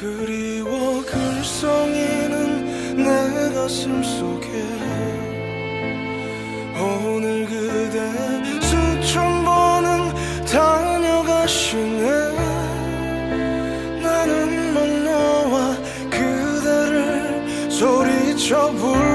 그리워 글썽이는 내 가슴 속에. 오늘 그대 수천 번은 다녀가시네. 나는 막 너와 그대를 소리쳐 불러